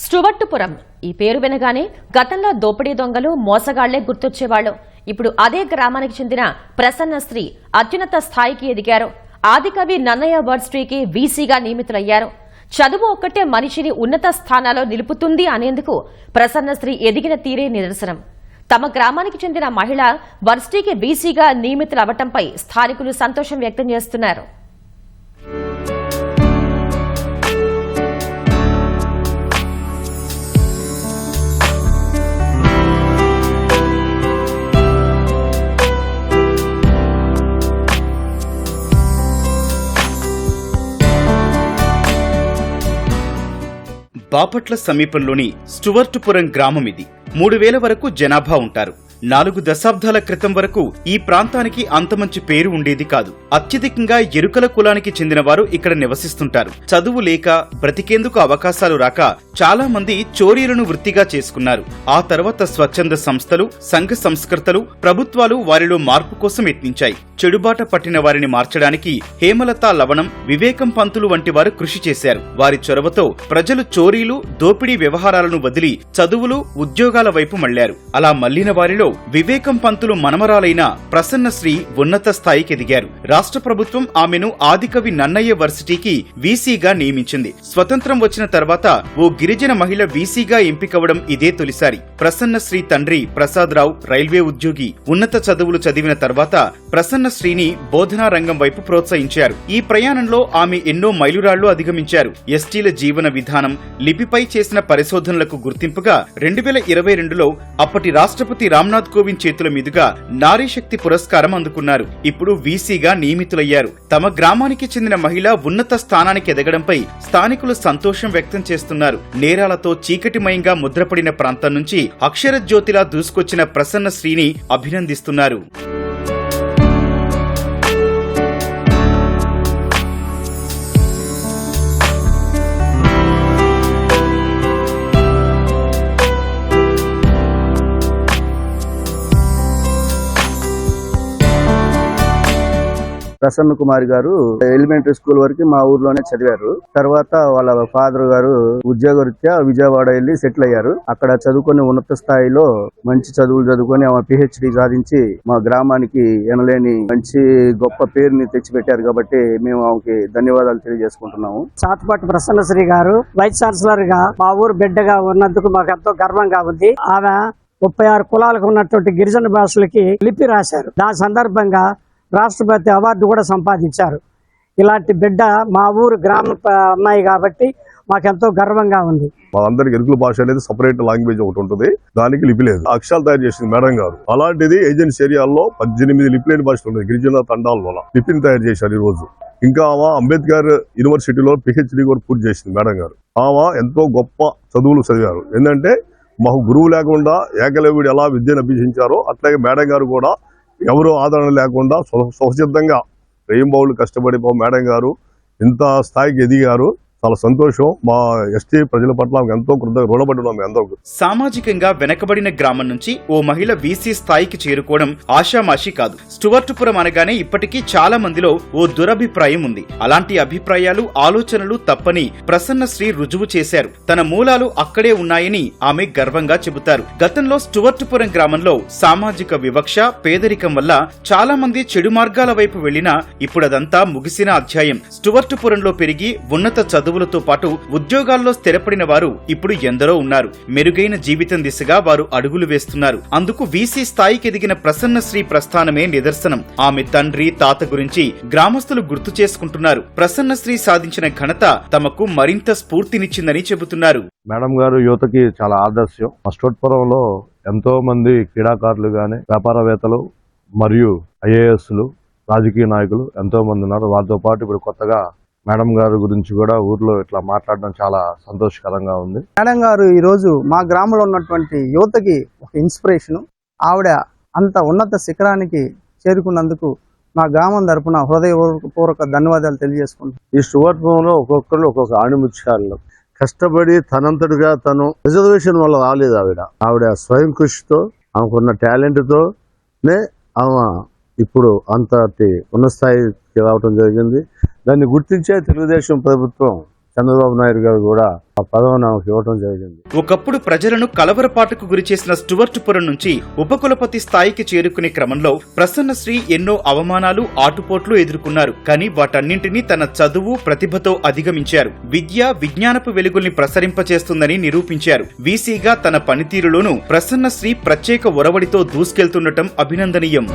స్టువర్టుపురం. ఈ పేరు వినగానే గతంలో దోపిడీ దొంగలు మోసగాళ్ళే గుర్తొచ్చేవాళ్ళు ఇప్పుడు అదే గ్రామానికి చెందిన ప్రసన్న స్త్రీ అత్యున్నత స్థాయికి ఎదిగారు. ఆదికవి నన్నయ్య వర్సిటీకి వీసీగా నియమితులయ్యారు. చదువు ఒక్కటే మనిషిని ఉన్నత స్థానాల్లో నిలుపుతుంది అనేందుకు ప్రసన్న స్త్రీ ఎదిగిన తీరే నిదర్శనం. తమ గ్రామానికి చెందిన మహిళ వర్స్టీకి బీసీగా నియమితులవ్వటంపై స్థానికులు సంతోషం వ్యక్తం చేస్తున్నారు. బాపట్ల సమీపంలోని స్టువర్టుపురం గ్రామం ఇది. మూడు వేల వరకు జనాభా ఉంటారు. నాలుగు దశాబ్దాల క్రితం వరకు ఈ ప్రాంతానికి అంత మంచి పేరు ఉండేది కాదు. అత్యధికంగా ఎరుకల కులానికి చెందిన వారు ఇక్కడ నివసిస్తుంటారు. చదువు లేక బ్రతికేందుకు అవకాశాలు రాక చాలా మంది చోరీలను వృత్తిగా చేసుకున్నారు. ఆ తర్వాత స్వచ్ఛంద సంస్థలు సంఘ సంస్కర్తలు ప్రభుత్వాలు వారిలో మార్పు కోసం యత్నించాయి. చెడుబాట పట్టిన వారిని మార్చడానికి హేమలత లవణం వివేకం పంతులు వంటి వారు కృషి చేశారు. వారి చొరవతో ప్రజలు చోరీలు దోపిడీ వ్యవహారాలను వదిలి చదువులు ఉద్యోగాల వైపు మళ్ళారు. అలా మళ్ళిన వారిలో వివేకం పంతులు మనమరాలైన ప్రసన్నశ్రీ ఉన్నత స్థాయికి ఎదిగారు. రాష్ట్ర ప్రభుత్వం ఆమెను ఆదికవి నన్నయ్య వర్సిటీకి వీసీగా నియమించింది. స్వతంత్రం వచ్చిన తర్వాత ఓ గిరిజన మహిళ వీసీగా ఎంపికవడం ఇదే తొలిసారి. ప్రసన్నశ్రీ తండ్రి ప్రసాదరావు రైల్వే ఉద్యోగి ఉన్నత చదువులు చదివిన తర్వాత ప్రసన్న శ్రీని బోధనా రంగం వైపు ప్రోత్సహించారు. ఈ ప్రయాణంలో ఆమె ఎన్నో మైలురాళ్ళు అధిగమించారు. ఎస్టీల జీవన విధానం లిపిపై చేసిన పరిశోధనలకు గుర్తింపుగా రెండు వేల ఇరవై రెండులో అప్పటి రాష్ట్రపతి రామ్నాథ్ కోవింద్ చేతుల మీదుగా నారీ శక్తి పురస్కారం అందుకున్నారు. ఇప్పుడు వీసీగా నియమితులయ్యారు. తమ గ్రామానికి చెందిన మహిళ ఉన్నత స్థానానికి ఎదగడంపై స్థానికులు సంతోషం వ్యక్తం చేస్తున్నారు. నేరాలతో చీకటిమయంగా ముద్రపడిన ప్రాంతం నుంచి అక్షర జ్యోతిలా దూసుకొచ్చిన ప్రసన్న శ్రీని అభినందిస్తున్నారు. ప్రసన్న కుమార్ గారు ఎలిమెంటరీ స్కూల్ వరకు మా ఊర్లోనే చదివారు. తర్వాత వాళ్ళ ఫాదర్ గారు ఉద్యోగరీత్యా విజయవాడ వెళ్ళి సెటిల్ అయ్యారు. అక్కడ చదువుకుని ఉన్నత స్థాయిలో మంచి చదువులు చదువుకొని ఆమె పిహెచ్డి సాధించి మా గ్రామానికి ఎనలేని మంచి గొప్ప పేరుని తెచ్చిపెట్టారు కాబట్టి మేము ఆమెకి ధన్యవాదాలు తెలియజేసుకుంటున్నాము. చాటుపాటి ప్రసన్నశ్రీ గారు వైస్ ఛాన్సలర్గా మా ఊరు బిడ్డగా ఉన్నందుకు మాకు ఎంతో గర్వంగా ఉంది. ఆమె ముప్పై ఆరు కులాలకు ఉన్నటువంటి గిరిజన భాషలకి లిపి రాశారు. దాని సందర్భంగా రాష్ట్రపతి అవార్డు కూడా సంపాదించారు. ఇలాంటి బిడ్డ మా ఊరు గ్రామ అమ్మాయి కాబట్టి మాకెంతో గర్వంగా ఉంది. మా ఎరుకుల భాష అనేది సపరేట్ లాంగ్వేజ్ ఒకటి ఉంటుంది. దానికి లిపి లేదు. అక్షరాలు తయారు చేసింది మేడం గారు. అలాంటిది ఏజెన్సీ ఏరియాల్లో పద్దెనిమిది లిపి లేని భాషలు ఉన్నాయి. గిరిజన తండాల్లో లిపిని తయారు చేశారు ఈ రోజు ఇంకా ఆమె అంబేద్కర్ యూనివర్సిటీలో పిహెచ్డి కూడా పూర్తి చేసింది మేడం గారు. ఆమె ఎంతో గొప్ప చదువులు చదివారు. ఏంటంటే మాకు గురువు లేకుండా ఏకలవ్యుడు ఎలా విద్యను అభ్యసించారో అట్లాగే మేడం గారు కూడా ఎవరు ఆదరణ లేకుండా స్వ- స్వసిద్ధంగా రెయ్యంబావులు కష్టపడి మేడం గారు ఇంత స్థాయికి ఎదిగారు. చాలా సంతోషం. మా ఎస్టీ ప్రజల పట్ల ఎంతో రుణపడి ఉన్నాం అందరూ. సామాజికంగా వెనకబడిన గ్రామం నుంచి ఓ మహిళ వీసీ స్థాయికి చేరుకోవడం ఆషామాషి కాదు. స్టువర్టుపురం అనగానే ఇప్పటికీ చాలా మందిలో ఓ దురభిప్రాయం ఉంది. అలాంటి అభిప్రాయాలు ఆలోచనలు తప్పని ప్రసన్న శ్రీ రుజువు చేశారు. తన మూలాలు అక్కడే ఉన్నాయని ఆమె గర్వంగా చెబుతారు. గతంలో స్టువర్టుపురం గ్రామంలో సామాజిక వివక్ష పేదరికం వల్ల చాలా మంది చెడు మార్గాల వైపు వెళ్ళినా ఇప్పుడదంతా ముగిసిన అధ్యాయం. స్టువర్టుపురంలో పెరిగి ఉన్నత చదువు చదువులతో పాటు ఉద్యోగాల్లో స్థిరపడిన వారు ఇప్పుడు ఎందరో ఉన్నారు. మెరుగైన జీవితం దిశగా వారు అడుగులు వేస్తున్నారు. అందుకు వీసీ స్థాయికి ఎదిగిన ప్రసన్నశ్రీ ప్రస్థానమే నిదర్శనం. ఆమె తండ్రి తాత గురించి గ్రామస్తులు గుర్తు చేసుకుంటున్నారు. ప్రసన్నశ్రీ సాధించిన ఘనత తమకు మరింత స్ఫూర్తినిచ్చిందని చెబుతున్నారు. మేడం గారు యువతకి చాలా ఆదర్శం. అష్టోత్పురంలో ఎంతో మంది క్రీడాకారులు గాని వ్యాపారవేత్తలు మరియు ఐఏఎస్లు రాజకీయ నాయకులు ఎంతో మంది ఉన్నారు. వారితో పాటు ఇప్పుడు కొత్తగా మేడం గారి గురించి కూడా ఊర్లో ఇట్లా మాట్లాడడం చాలా సంతోషకరంగా ఉంది. మేడం గారు ఈరోజు మా గ్రామంలో ఉన్నటువంటి యువతకి ఒక ఇన్స్పిరేషన్ ఆవిడ అంత ఉన్నత శిఖరానికి చేరుకున్నందుకు మా గ్రామం తరపున హృదయపూర్వక ధన్యవాదాలు తెలియజేసుకుంటున్నాను ఈ సువర్ణంలో ఒక్కొక్కరు ఒక్కొక్క ఆణిముత్యాలు కష్టపడి తనంతటిగా తను రిజర్వేషన్ వల్ల రాలేదు ఆవిడ. ఆవిడ స్వయం కృషితో ఆమెకున్న టాలెంట్తోనే ఆమె ఇప్పుడు అంతటి ఉన్నత స్థాయికి రావడం జరిగింది. దాన్ని గుర్తించే తెలుగుదేశం ప్రభుత్వం చంద్రబాబు నాయుడు గారు కూడా ఆ పదవి నాకు ఇవ్వడం జరిగింది. ఒకప్పుడు ప్రజలను కలవరపాటుకు గురిచేసిన స్టువర్టుపురం నుంచి ఉపకులపతి స్థాయికి చేరుకునే క్రమంలో ప్రసన్నశ్రీ ఎన్నో అవమానాలు ఆటుపోట్లు ఎదుర్కొన్నారు. కానీ వాటన్నింటినీ తన చదువు ప్రతిభతో అధిగమించారు. విద్య విజ్ఞానపు వెలుగుల్ని ప్రసరింపచేస్తుందని నిరూపించారు. వీసీగా తన పనితీరులోనూ ప్రసన్నశ్రీ ప్రత్యేక ఒరవడితో దూసుకెళ్తుండటం అభినందనీయం.